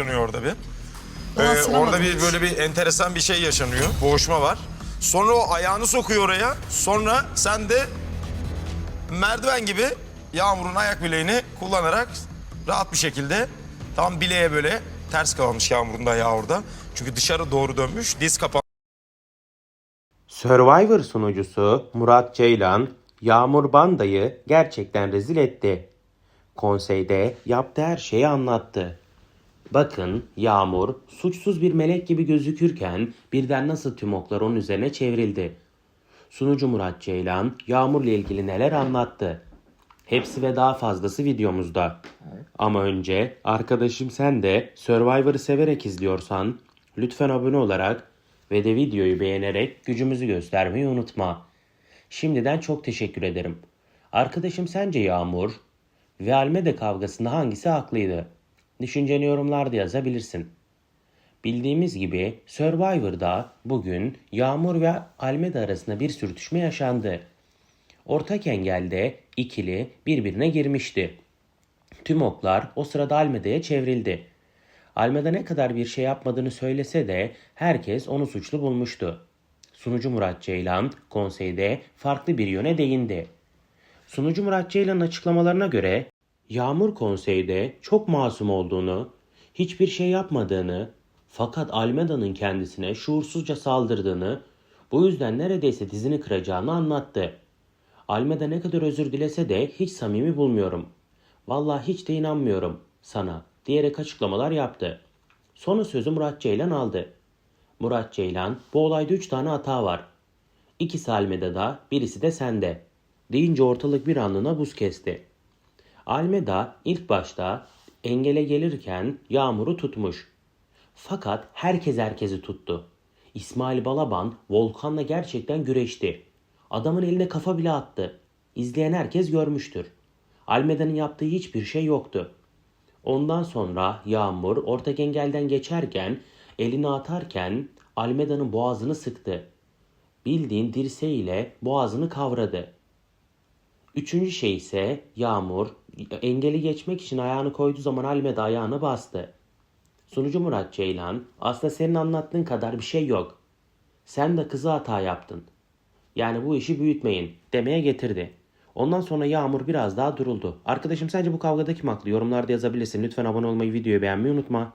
yaşanıyor orada bir. Ee, orada bir böyle bir enteresan bir şey yaşanıyor. Boğuşma var. Sonra o ayağını sokuyor oraya. Sonra sen de merdiven gibi Yağmur'un ayak bileğini kullanarak rahat bir şekilde tam bileğe böyle ters kalmış Yağmur'un da ayağı orada. Çünkü dışarı doğru dönmüş. Diz kapanmış. Survivor sunucusu Murat Ceylan, Yağmur Banda'yı gerçekten rezil etti. Konseyde yaptığı her şeyi anlattı. Bakın Yağmur suçsuz bir melek gibi gözükürken birden nasıl tüm oklar onun üzerine çevrildi. Sunucu Murat Ceylan Yağmur'la ilgili neler anlattı. Hepsi ve daha fazlası videomuzda. Ama önce arkadaşım sen de Survivor'ı severek izliyorsan lütfen abone olarak ve de videoyu beğenerek gücümüzü göstermeyi unutma. Şimdiden çok teşekkür ederim. Arkadaşım sence Yağmur ve Almeda kavgasında hangisi haklıydı? Düşünceni yorumlarda yazabilirsin. Bildiğimiz gibi Survivor'da bugün Yağmur ve Almeda arasında bir sürtüşme yaşandı. Ortak engelde ikili birbirine girmişti. Tüm oklar o sırada Almeda'ya çevrildi. Almeda ne kadar bir şey yapmadığını söylese de herkes onu suçlu bulmuştu. Sunucu Murat Ceylan konseyde farklı bir yöne değindi. Sunucu Murat Ceylan'ın açıklamalarına göre Yağmur konseyde çok masum olduğunu, hiçbir şey yapmadığını fakat Almeda'nın kendisine şuursuzca saldırdığını, bu yüzden neredeyse dizini kıracağını anlattı. Almeda ne kadar özür dilese de hiç samimi bulmuyorum. Vallahi hiç de inanmıyorum sana diyerek açıklamalar yaptı. Sonra sözü Murat Ceylan aldı. Murat Ceylan bu olayda 3 tane hata var. İkisi Almeda'da birisi de sende. Deyince ortalık bir anlığına buz kesti. Almeda ilk başta engele gelirken Yağmur'u tutmuş. Fakat herkes herkesi tuttu. İsmail Balaban Volkan'la gerçekten güreşti. Adamın eline kafa bile attı. İzleyen herkes görmüştür. Almeda'nın yaptığı hiçbir şey yoktu. Ondan sonra Yağmur ortak engelden geçerken elini atarken Almeda'nın boğazını sıktı. Bildiğin dirseğiyle boğazını kavradı. Üçüncü şey ise Yağmur engeli geçmek için ayağını koyduğu zaman Almeda ayağını bastı. Sunucu Murat Ceylan aslında senin anlattığın kadar bir şey yok. Sen de kızı hata yaptın. Yani bu işi büyütmeyin demeye getirdi. Ondan sonra Yağmur biraz daha duruldu. Arkadaşım sence bu kavgada kim haklı? Yorumlarda yazabilirsin. Lütfen abone olmayı, videoyu beğenmeyi unutma.